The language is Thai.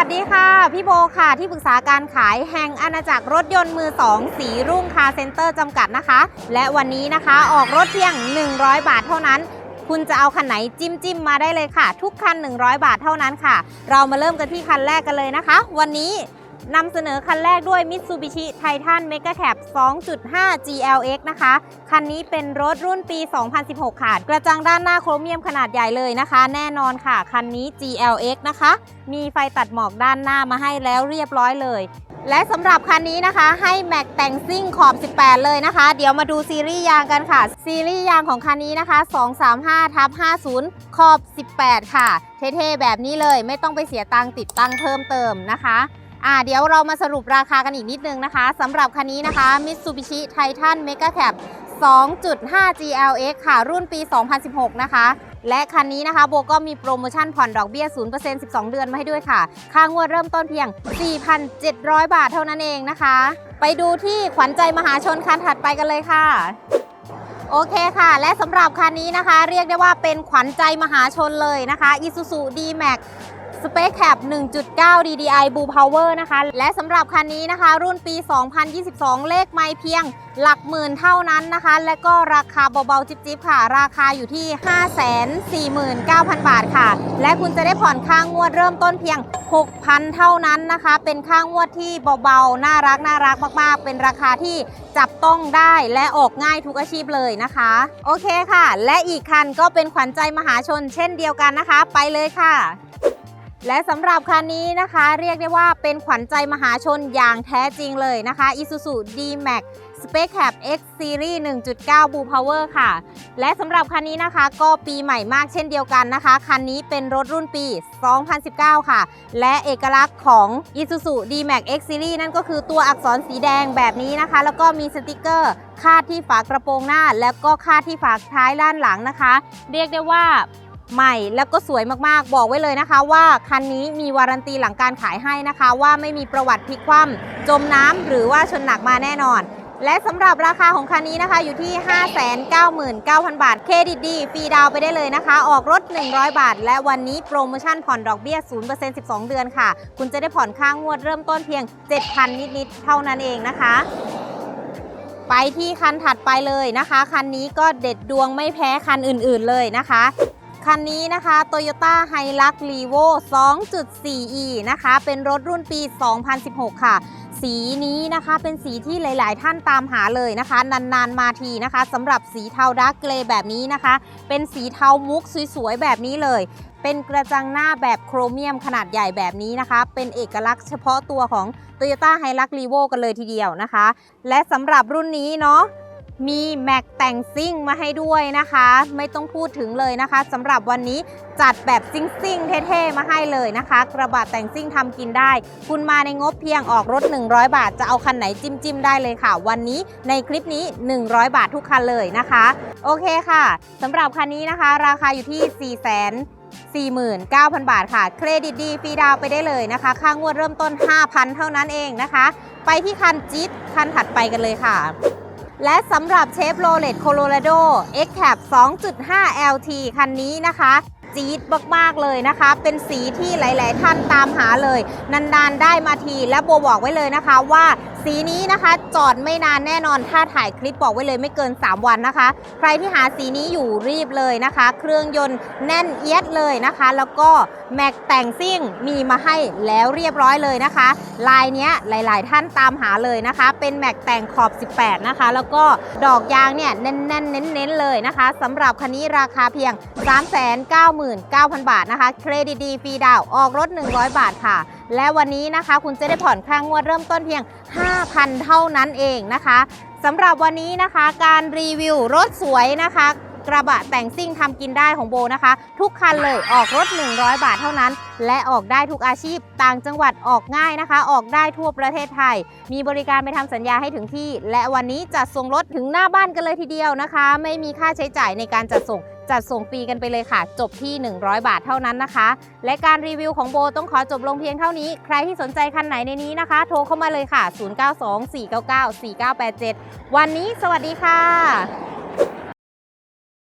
ัสดีค่ะ พี่โบค่ะที่ปรึกษาการขายแห่งอาณาจักรรถยนต์มือ 2 สีรุ่งคาเซ็นเตอร์จำกัดนะคะ และวันนี้นะคะออกรถเพียง 100 บาทเท่านั้น คุณจะเอาคันไหนจิ้มจิ้มมาได้เลยค่ะ ทุกคัน 100 บาทเท่านั้นค่ะ เรามาเริ่มกันที่คันแรกกันเลยนะคะ วันนี้ นำเสนอคันแรกด้วย Mitsubishi Titan Mega Cab 2.5 GLX นะคะ คันนี้เป็นรถรุ่นปี 2016 ค่ะ กระจังด้านหน้าโครเมียมขนาดใหญ่เลยนะคะ แน่นอนค่ะ คันนี้ GLX นะคะ มีไฟตัดหมอกด้านหน้ามาให้แล้วเรียบร้อยเลย และสำหรับคันนี้นะคะ ให้แม็กแต่งซิ่งขอบ 18 เลยนะคะ เดี๋ยวมาดูซีรีส์ยางกันค่ะ ซีรีส์ยางของคันนี้นะคะ 235ทับ50 ขอบ 18 ค่ะ เท่ๆแบบนี้เลย ไม่ต้องไปเสียตังค์ติดตั้งเพิ่มเติมนะคะ อ่าเดี๋ยวเรามาสรุปราคากันอีกนิดนึงนะคะสำหรับคันนี้นะคะ Mitsubishi Titan Mega Cab 2.5 GLX ค่ะ รุ่นปี 2016 นะคะ และคันนี้นะคะ โบก็มีโปรโมชั่นผ่อนดอกเบี้ย 0% 12 เดือนมาให้ด้วยค่ะ ค่างวดเริ่มต้นเพียง 4,700 บาทเท่านั้นเองนะคะ ไปดูที่ขวัญใจมหาชนคันถัดไปกันเลยค่ะโอเคค่ะ และสำหรับคันนี้นะคะ เรียกได้ว่าเป็นขวัญใจมหาชนเลยนะคะ Isuzu D-Max Space Cab 1.9 DDI Blue Power นะคะ และสำหรับคันนี้นะคะ รุ่นปี 2022 เลขไม่เพียงหลักหมื่นเท่านั้นนะคะ และก็ราคาเบาๆ จิ๊บๆ ค่ะ ราคาอยู่ที่ 549,000 บาทค่ะ และคุณจะได้ผ่อนค่างวดเริ่มต้นเพียง 6,000 เท่านั้นนะคะ เป็นค่างวดที่เบาๆ น่ารักน่ารักมากๆ เป็นราคาที่จับต้องได้และออกง่ายทุกอาชีพเลยนะคะ โอเคค่ะ และอีกคันก็เป็นขวัญใจมหาชนเช่นเดียวกันนะคะ ไปเลยค่ะ และสำหรับคันนี้นะคะเรียกได้ว่าเป็นขวัญใจมหาชนอย่างแท้จริงเลยนะคะ Isuzu D-Max Space Cab X Series 1.9 Blue Power ค่ะ และสำหรับคันนี้นะคะก็ปีใหม่มากเช่นเดียวกันนะคะ คันนี้เป็นรถรุ่นปี 2019 ค่ะ และเอกลักษณ์ของ Isuzu D-Max X Series นั่นก็คือตัวอักษรสีแดงแบบนี้นะคะ แล้วก็มีสติกเกอร์คาดที่ฝากระโปรงหน้า แล้วก็คาดที่ฝาท้ายด้านหลังนะคะ เรียกได้ว่า ใหม่แล้วก็สวยมากๆ บอกไว้เลยนะคะว่าคันนี้มีวารันตีหลังการขายให้นะคะ ว่าไม่มีประวัติพลิกคว่ำจมน้ำหรือว่าชนหนักมาแน่นอน และสำหรับราคาของคันนี้นะคะอยู่ที่ 599,000 บาท เครดิตดีฟรีดาวไปได้เลยนะคะ ออกรถ 100 บาท และวันนี้โปรโมชั่นผ่อนดอกเบี้ย 0% 12 เดือนค่ะ คุณจะได้ผ่อนค่างวดเริ่มต้นเพียง 7,000 นิดๆ เท่านั้นเองนะคะไปที่คันถัดไปเลยนะคะ คันนี้ก็เด็ดดวงไม่แพ้คันอื่นๆเลยนะคะ คันนี้นะคะ Toyota Hilux Revo 2.4e นะคะ เป็นรถรุ่นปี 2016 ค่ะ สีนี้นะคะเป็นสีที่หลาย ๆ ท่านตามหาเลยนะคะ นาน ๆ มาทีนะคะสำหรับสีเทาดาร์กเกรย์แบบนี้นะคะ เป็นสีเทามุกสวย ๆ แบบนี้เลยเป็นกระจังหน้าแบบโครเมียมขนาดใหญ่แบบนี้นะคะ เป็นเอกลักษณ์เฉพาะตัวของ Toyota Hilux Revo กันเลยทีเดียวนะคะ และสำหรับรุ่นนี้เนาะ มีแม็กแต่งซิ่งมาให้ด้วยนะคะ ไม่ต้องพูดถึงเลยนะคะสำหรับวันนี้จัดแบบซิ่งซิ่งๆเท่ๆมาให้เลยนะคะ กระบะแต่งซิ่งทำกินได้ คุณมาในงบเพียงออกรถ 100 บาท จะเอาคันไหนจิ้มจิ้มๆได้เลยค่ะ วันนี้ในคลิปนี้ 100 บาททุกคันเลยนะคะ โอเคค่ะสำหรับคันนี้นะคะ ราคาอยู่ที่4 0 0 0 49,000 บาทค่ะ เครดิตดีฟรีดาวไปได้เลยนะคะ ค่างวดเริ่มต้น 5,000 เท่านั้นเองนะคะ ไปที่คันจี๊ดคันถัดไปกันเลยค่ะ และสำหรับเชฟโรเลตโคโลราโด X-Cab 2.5 LT คันนี้นะคะจี๊ดมากๆเลยนะคะ เป็นสีที่หลาย ๆ ท่านตามหาเลย นาน ๆ ได้มาทีและโบบอกไว้เลยนะคะว่าสีนี้นะคะจอดไม่นานแน่นอน ถ้าถ่ายคลิปบอกไว้เลยไม่เกิน 3 วันนะคะ ใครที่หาสีนี้อยู่รีบเลยนะคะ เครื่องยนต์แน่นเอียดเลยนะคะ แล้วก็แม็กแต่งซิ่งมีมาให้แล้วเรียบร้อยเลยนะคะ ลายเนี้ยหลาย ๆ ท่านตามหาเลยนะคะ เป็นแม็กแต่งขอบ 18 นะคะ แล้วก็ดอกยางเนี่ยแน่น ๆ เน้น ๆ เลยนะคะสำหรับคันนี้ราคาเพียง 399,000 บาทนะคะ เครดิตดีฟรีดาวออกรถ 100 บาทค่ะ และวันนี้นะคะคุณจะได้ผ่อนค่างวดเริ่มต้นเพียง 5,000 เท่านั้นเองนะคะสำหรับวันนี้นะคะการรีวิวรถสวยนะคะ กระบะแต่งซิ่งทำกินได้ของโบนะคะ ทุกคันเลยออกรถ 100 บาทเท่านั้น และออกได้ทุกอาชีพต่างจังหวัดออกง่ายนะคะ ออกได้ทั่วประเทศไทย มีบริการไปทำสัญญาให้ถึงที่ และวันนี้จัดส่งรถถึงหน้าบ้านกันเลยทีเดียวนะคะ ไม่มีค่าใช้จ่ายในการจัดส่ง จัดส่งฟรีกันไปเลยค่ะ จบที่ 100 บาทเท่านั้นนะคะ และการรีวิวของโบต้องขอจบลงเพียงเท่านี้ ใครที่สนใจคันไหนในนี้นะคะ โทรเข้ามาเลยค่ะ 0924994987 วันนี้สวัสดีค่ะ